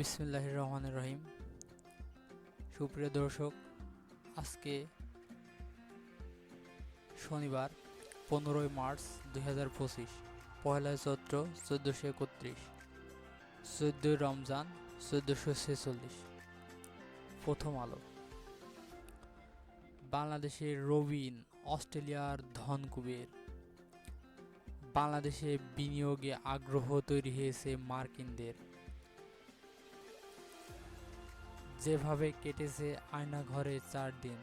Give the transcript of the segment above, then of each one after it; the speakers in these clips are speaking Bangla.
বিসমিল্লাহ রহমান রহিম। সুপ্রিয় দর্শক, আজকে শনিবার, পনেরোই মার্চ দুই হাজার পঁচিশ পয়লা চৈত্র চোদ্দোশো একত্রিশ, চোদ্দোই রমজান চোদ্দোশো ছেচল্লিশ। প্রথম আলো। বাংলাদেশের রবিন, অস্ট্রেলিয়ার ধনকুবের বাংলাদেশে বিনিয়োগে আগ্রহ তৈরি হয়েছে মার্কিনদের। যেভাবে কেটেছে আয়নাঘরে চার দিন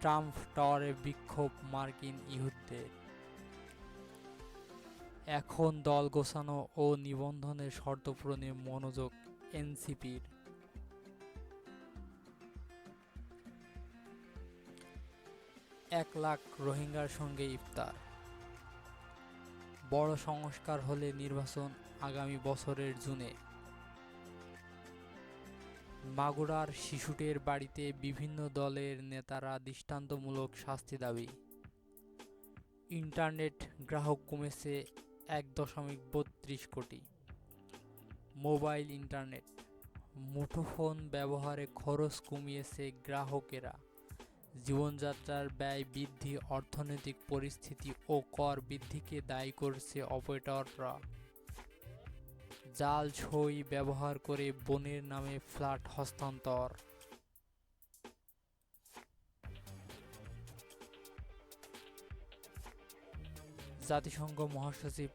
ট্রাম্প টাওয়ারে বিক্ষোভ মার্কিন ইহুদদের। এখন দল গোছানো ও নিবন্ধনের শর্ত পূরণে মনোযোগ এনসিপির। এক লাখ রোহিঙ্গার সঙ্গে ইফতার। বড় সংস্কার হলে নির্বাচন আগামী বছরের জুনে। মাগুরার শিশুটের বাড়িতে বিভিন্ন দলের নেতারা দৃষ্টান্তমূলক শাস্তি দাবি। ইন্টারনেট গ্রাহক কমেছে এক দশমিক বত্রিশ কোটি। মোবাইল ইন্টারনেট, মুঠোফোন ব্যবহারে খরচ কমিয়েছে গ্রাহকেরা। জীবনযাত্রার ব্যয় বৃদ্ধি, অর্থনৈতিক পরিস্থিতি ও কর বৃদ্ধিকে দায়ী করছে অপারেটররা। জাল ছই ব্যবহার করে বোনের নামে ফ্ল্যাট হস্তান্তর। জাতিসংঘ মহাসচিব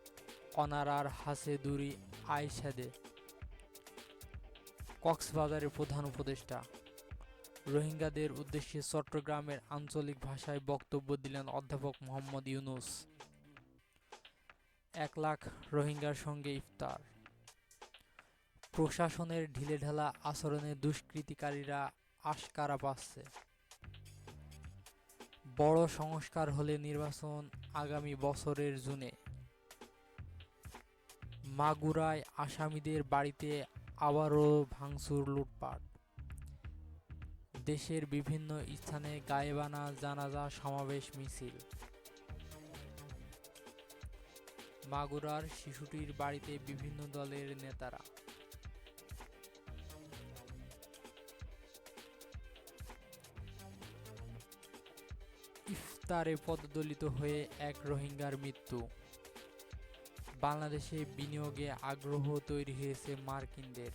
অনারার হাসেদুরি আইসাদে, কক্সবাজারের প্রধান উপদেষ্টা। রোহিঙ্গাদের উদ্দেশ্যে চট্টগ্রামের আঞ্চলিক ভাষায় বক্তব্য দিলেন অধ্যাপক মোহাম্মদ ইউনুস। এক লাখ রোহিঙ্গার সঙ্গে ইফতার। প্রশাসনের ঢিলেঢালা আচরণে দুষ্কৃতিকারীরা আশকারা পাচ্ছে। বড় সংস্কার হলে নির্বাচন আগামী বছরের জুনে। মাগুরায় আসামিদের বাড়িতে আবারও ভাঙচুর লুটপাট। দেশের বিভিন্ন স্থানে গায়েবানা, জানাজা, সমাবেশ, মিছিল। মাগুরার শিশুটির বাড়িতে বিভিন্ন দলের নেতারা ইফতারে পদদলিত হয়ে এক রোহিঙ্গার মৃত্যু। বাংলাদেশে বিনিয়োগে আগ্রহ তৈরি হয়েছে মার্কিনদের।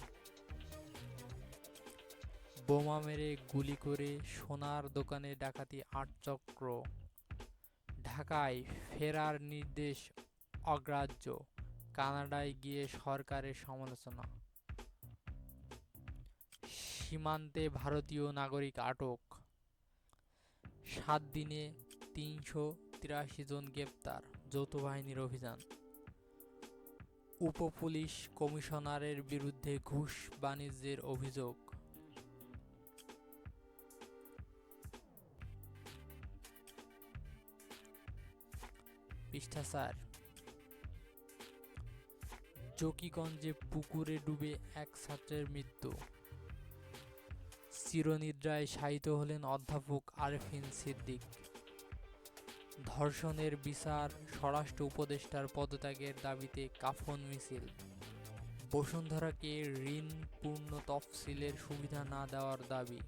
বোমা মেরে গুলি করে সোনার দোকানে ডাকাতি আট চক্র ঢাকায় ফেরার নির্দেশ অগ্রাহ্য। কানাডায় গিয়ে সরকারের সমালোচনা। সীমান্তে ভারতীয় নাগরিক আটক। সাত দিনে তিনশো তিরাশি জন গ্রেপ্তার যৌথ বাহিনীর অভিযান। উপপুলিশ কমিশনারের বিরুদ্ধে ঘুষ বাণিজ্যের অভিযোগ। পৃষ্ঠা চার। জকিগঞ্জে পুকুরে ডুবে এক ছাত্রের মৃত্যু। চিরনিদ্রায় শায়িত হলেন অধ্যাপক আরেফিন সিদ্দিক। ধর্ষণের বিচার স্বরাষ্ট্র উপদেষ্টার পদত্যাগের দাবিতে কাফন মিছিল। বসুন্ধরাকে ঋণ পূর্ণ তফসিলের সুবিধা না দেওয়ার দাবি।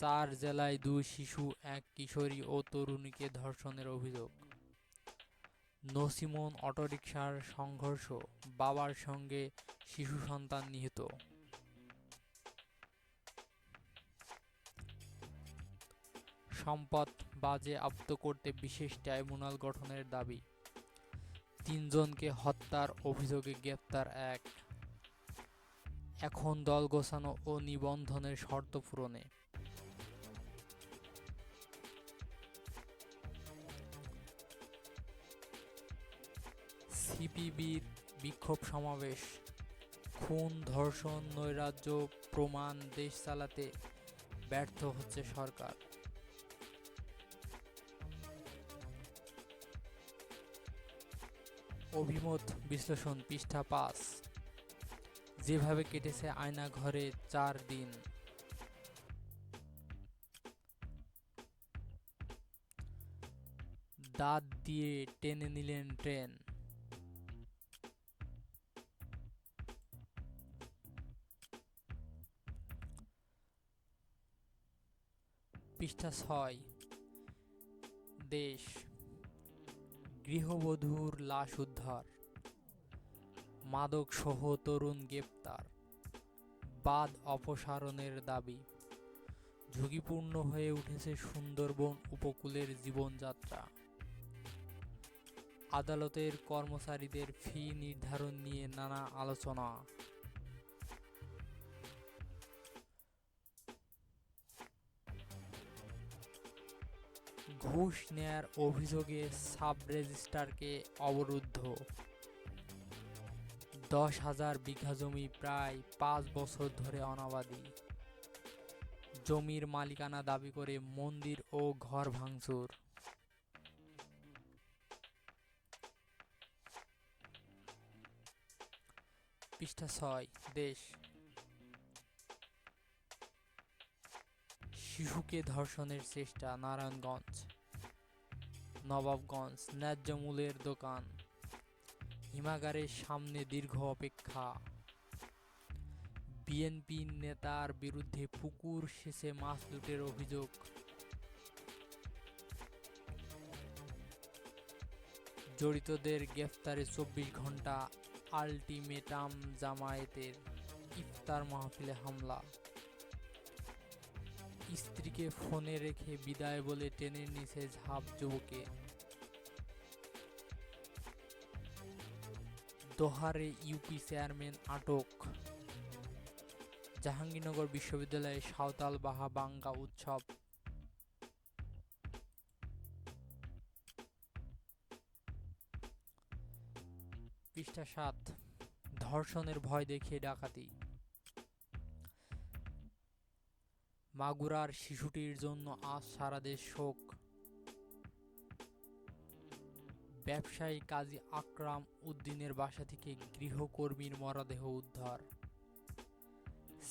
চার জেলায় দুই শিশু, এক কিশোরী ও তরুণীকে ধর্ষণের অভিযোগ। নসিমন অটোরিকশার সংঘর্ষ, বাবার সঙ্গে শিশু সন্তান নিহত। সম্পদ বাজে আপ্ত করতে বিশেষ ট্রাইব্যুনাল গঠনের দাবি। তিনজনকে হত্যার অভিযোগে গ্রেপ্তার এক। এখন দল গোছানো ও নিবন্ধনের শর্ত পূরণে। সিপিবির বিক্ষোভ সমাবেশ। খুন, ধর্ষণ, নৈরাজ্য, প্রমাণ, দেশ চালাতে ব্যর্থ হচ্ছে সরকার। অভিমত বিশ্লেষণ পৃষ্ঠা পাঁচ। যেভাবে কেটেছে আয়না ঘরে চার দিন। দাঁত দিয়ে টেনে নিলেন ট্রেন। পৃষ্ঠা ছয়, দেশ। গৃহবধূর লাশ উদ্ধার। মাদকসহ তরুণ গ্রেপ্তার। বাদ অপসারণের দাবি। ঝুঁকিপূর্ণ হয়ে উঠেছে সুন্দরবন উপকূলের জীবনযাত্রা। আদালতের কর্মচারীদের ফি নির্ধারণ নিয়ে নানা আলোচনা। ঘুষ নেয়ার অভিযোগে সাব রেজিস্ট্রারকে অবরুদ্ধ। দশ হাজার বিঘা জমি প্রায় পাঁচ বছর ধরে অনাবাদি। জমির মালিকানা দাবি করে মন্দির ও ঘর ভাঙচুর। পৃষ্ঠা ছয়, দেশ। শিশুকে ধর্ষণের চেষ্টা, নারায়ণগঞ্জ। নবাবগঞ্জ ন্যায্য মূল্যের দোকান। হিমাগারের সামনে দীর্ঘ অপেক্ষা। বিএনপি নেতার বিরুদ্ধে পুকুর শেষে মাছ লুটের অভিযোগ। জড়িতদের গ্রেফতারে চব্বিশ ঘণ্টা আলটিমেটাম জামায়াতের ইফতার মাহফিলে হামলা। স্ত্রীকে ফোনে রেখে বিদায় বলে ট্রেনের নিচে ঝাঁপ যুবকে। দোহারে ইউপি চেয়ারম্যান আটক। জাহাঙ্গীরনগর বিশ্ববিদ্যালয়ে সাঁওতাল বাহা বাঙ্গা উৎসব। পৃষ্ঠা সাত, ধর্ষণের ভয় দেখিয়ে ডাকাতি। মাগুরার শিশুটির জন্য আজ সারা দেশ শোক। ব্যবসায়ী কাজী আকরাম উদ্দিনের বাসা থেকে গৃহকর্মীর মরদেহ উদ্ধার।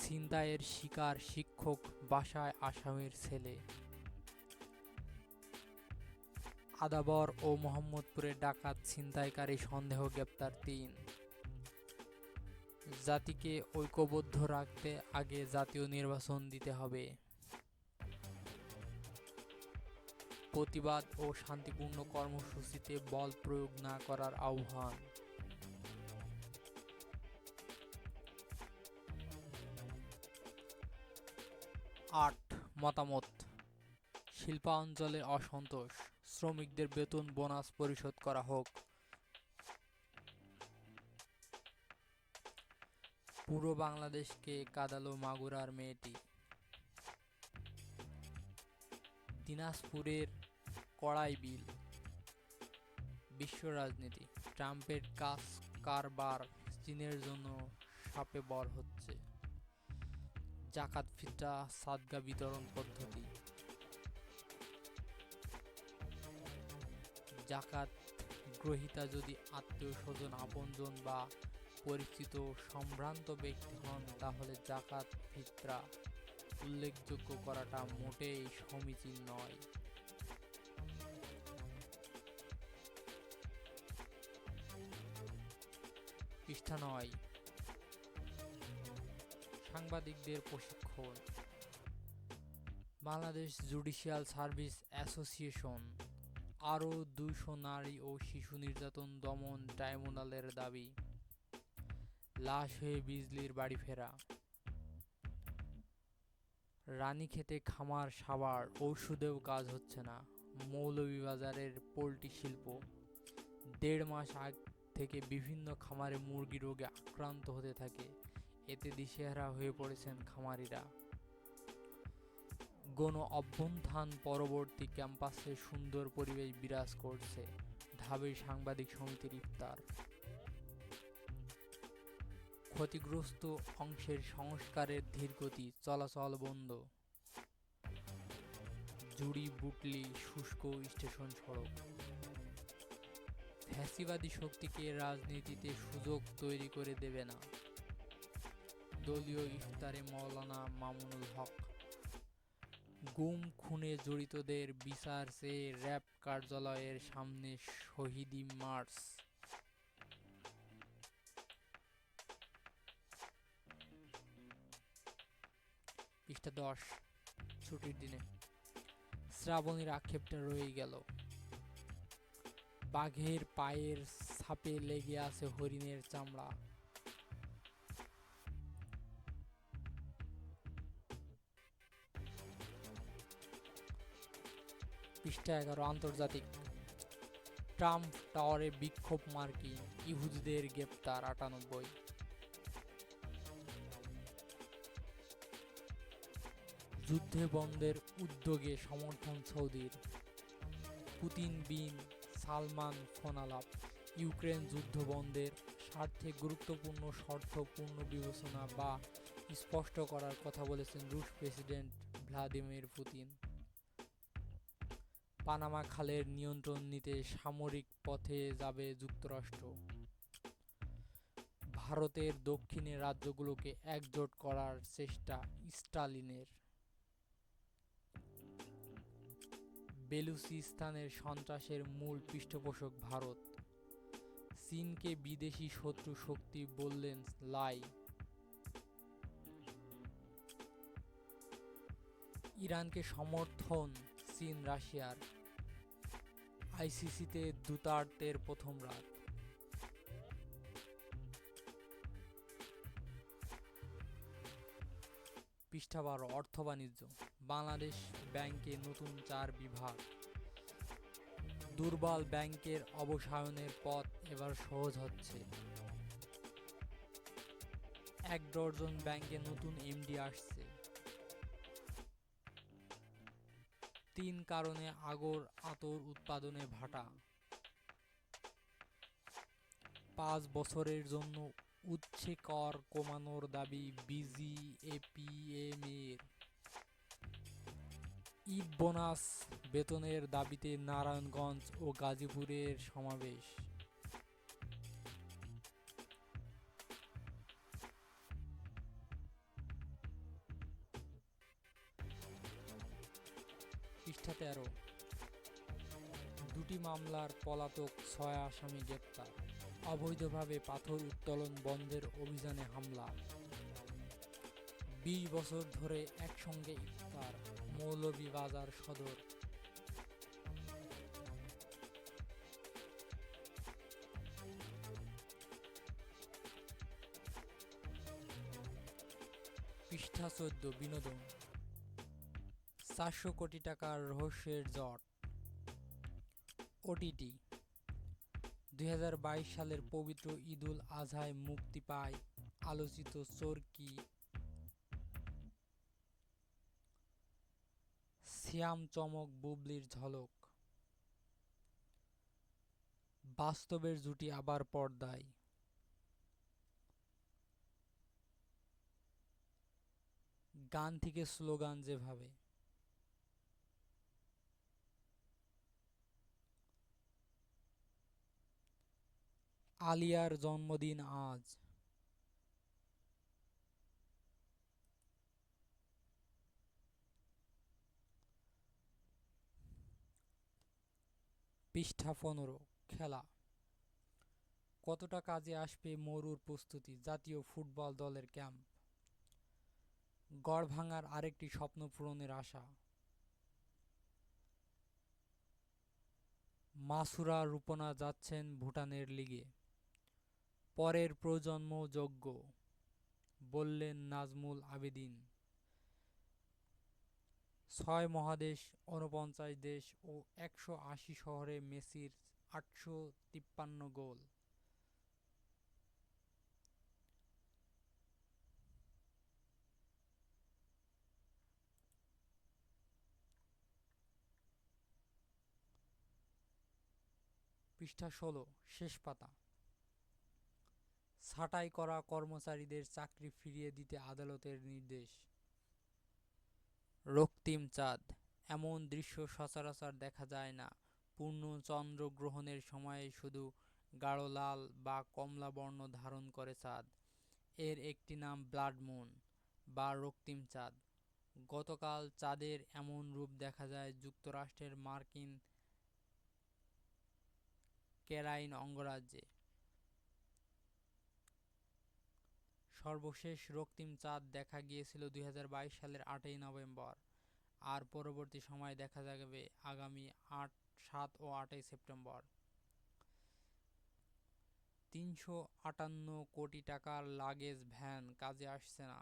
ছিনতাইয়ের শিকার শিক্ষক বাসায় আসামের ছেলে। আদাবর ও মোহাম্মদপুরে ডাকাত ছিনতাইকারী সন্দেহ গ্রেপ্তার তিন। জাতিকে ঐক্যবদ্ধ রাখতে আগে জাতীয় নির্বাচন দিতে হবে। প্রতিবাদ ও শান্তিপূর্ণ কর্মসূচিতে বল প্রয়োগ না করার আহ্বান। আট, মতামত। শিল্পাঞ্চলে অসন্তোষ। শ্রমিকদের বেতন বোনাস পরিশোধ করা হোক। পুরো বাংলাদেশকে কাদালো মাগুরার মেয়েটি। দিনাজপুরের কড়াই বিল। বিশ্ব রাজনীতি। ট্রাম্পের কাজ কারবার চীনের জন্য সাপে বর হচ্ছে। জাকাত ফিতা সাদগা বিতরণ পদ্ধতি। জাকাত গ্রহিতা যদি আত্মীয় স্বজন, আপনজন বা পরিচিত সম্ভ্রান্ত ব্যক্তি হন তাহলে জাকাত ফিতরা উল্লেখযোগ্য করাটা মোটেই সমীচীন নয়। পৃষ্ঠা নয়। সাংবাদিকদের প্রশিক্ষণ। বাংলাদেশ জুডিশিয়াল সার্ভিস অ্যাসোসিয়েশন আরও দুইশো নারী ও শিশু নির্যাতন দমন ট্রাইব্যুনালের দাবি। লাশ হয়ে বিজলির বাড়ি ফেরা। রানীক্ষেতে খামার, সাবার, ঔষধেও কাজ হচ্ছে না। মৌলভীবাজারের পোলট্রি শিল্প। দেড় মাস আগ থেকে বিভিন্ন খামারে মুরগি রোগে আক্রান্ত হতে থাকে। এতে দিশেহারা হয়ে পড়েছেন খামারিরা। গণ অভ্যুত্থান পরবর্তী ক্যাম্পাসে সুন্দর পরিবেশ বিরাজ করছে। ঢাবি সাংবাদিক সমিতির ইফতার। ক্ষতিগ্রস্ত অংশের সংস্কারের ধীরগতি চলাচল বন্ধ। জুড়ি, বুটলি, শুষ্ক স্টেশন সড়ক। ফ্যাসিবাদী শক্তিকে রাজনীতিতে সুযোগ তৈরি করে দেবে না। দলীয় ইফতারে মৌলানা মামুনুল হক। গুম খুনে জড়িতদের বিচার চেয়ে র্যাব কার্যালয়ের সামনে শহীদি মার্চ। পৃষ্ঠা দশ, ছুটির দিনে। শ্রাবণীর আক্ষেপটা রয়ে গেল। বাঘের পায়ের ছাপে লেগে আছে হরিণের চামড়া। পৃষ্ঠা এগারো, আন্তর্জাতিক। ট্রাম্প টাওয়ারে বিক্ষোভ মার্কিন, ইহুদিদের গ্রেপ্তার, আটানব্বই। যুদ্ধে বন্ধের উদ্যোগে সমর্থন সৌদির। পুতিন বিন সালমান ফোনালাপ, ইউক্রেন যুদ্ধ বন্ধের স্বার্থে গুরুত্বপূর্ণ শর্ত পূর্ণ বিবেচনা বা স্পষ্ট করার কথা বলেছেন রুশ প্রেসিডেন্ট ভ্লাদিমির পুতিন। পানামা খালের নিয়ন্ত্রণ নিতে সামরিক পথে যাবে যুক্তরাষ্ট্র। ভারতের দক্ষিণে রাজ্যগুলোকে একজোট করার চেষ্টা স্টালিনের। বেলুচিস্তানের সন্ত্রাসের মূল পৃষ্ঠপোষক ভারত। চীনকে বিদেশি শত্রু শক্তি বললেন লাই। ইরানকে সমর্থন চীন, রাশিয়ার। আইসিসিতে দুতার্তের প্রথম রাত। পৃষ্ঠা বারো, অর্থ বাণিজ্য, বাংলাদেশ ব্যাংকে নতুন চার বিভাগ। দুর্বল ব্যাংকের অবসায়নের পথ এবার সহজ হচ্ছে। এক ডজন ব্যাংকে নতুন এমডি আসছে। তিন কারণে আগর আতর উৎপাদনে ভাটা। পাঁচ বছরের জন্য উচ্ছে কর কমানোর দাবি বিজিএপিএম এর ঈদ বোনাস বেতনের দাবিতে নারায়ণগঞ্জ ও গাজীপুরের সমাবেশ। পৃষ্ঠা তেরো। দুটি মামলার পলাতক ছয় আসামি গ্রেপ্তার। অবৈধভাবে পাথর উত্তোলন বন্ধের অভিযানে হামলা। বিশ বছর ধরে একসঙ্গে ইফতার, মৌলভীবাজার সদর। পৃষ্ঠা চোদ্দ, বিনোদন। চারশো কোটি টাকার রহস্যের জট। ওটিটি। দুই হাজার বাইশ সালের পবিত্র ঈদুল আজহায় মুক্তি পায়। আলোচিত চরকি শ্যাম চমক, বুবলির ঝলক। বাস্তবের জুটি আবার পর্দায়। গান থেকে স্লোগান যেভাবে। আলিয়ার জন্মদিন আজ। পৃষ্ঠা পনেরো, খেলা। কতটা কাজে আসবে মরুর প্রস্তুতি জাতীয় ফুটবল দলের ক্যাম্প? গড় ভাঙার আরেকটি স্বপ্ন পূরণের আশা। মাসুরা রূপনা যাচ্ছেন ভুটানের লিগে। পরের প্রজন্ম যোগ্য, বললেন নাজমুল আবেদিন। ছয় মহাদেশ, ঊনপঞ্চাশ দেশ ও একশো আশি শহরে মেসির আটশো তিপ্পান্ন গোল। পৃষ্ঠা ষোলো, শেষ পাতা। ছাঁটাই করা কর্মচারীদের চাকরি ফিরিয়ে দিতে আদালতের নির্দেশ। রক্তিম চাঁদ, এমন দৃশ্য সচরাচর দেখা যায় না। পূর্ণ চন্দ্রগ্রহণের সময়ে শুধু গাঢ় লাল বা কমলা বর্ণ ধারণ করে চাঁদ। এর একটি নাম ব্লাড মুন বা রক্তিম চাঁদ। গতকাল চাঁদের এমন রূপ দেখা যায় যুক্তরাষ্ট্রের মার্কিন ক্যারাইন অঙ্গরাজ্যে। সর্বশেষ রক্তিম চাঁদ দেখা গিয়েছিল দুই হাজার বাইশ সালের আটই নভেম্বর। আর পরবর্তী সময়ে দেখা যাবে আগামী আট, সাত ও আটই সেপ্টেম্বর। তিনশো আটান্ন কোটি টাকার লাগেজ ভ্যান কাজে আসছে না।